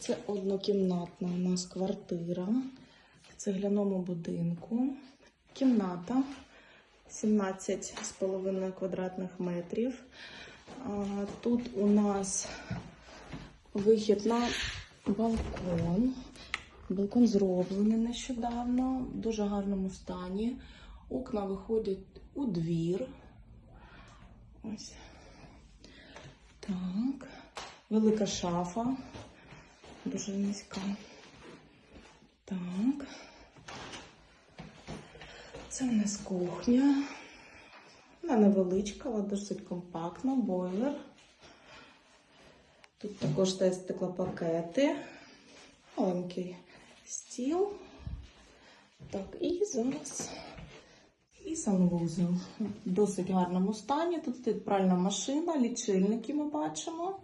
Це однокімнатна у нас квартира в цегляному будинку. Кімната 17,5 квадратних метрів. Тут у нас вихід на балкон. Балкон зроблений нещодавно, в дуже гарному стані. Окна виходять у двір. Ось. Так. Велика шафа. Дуже низька. Так. Це в нас кухня. Вона невеличка, але досить компактна, бойлер. Тут також теж стеклопакети. Маленький стіл. Так, і зараз і санвузол. В досить гарному стані. Тут пральна машина, лічильники ми бачимо.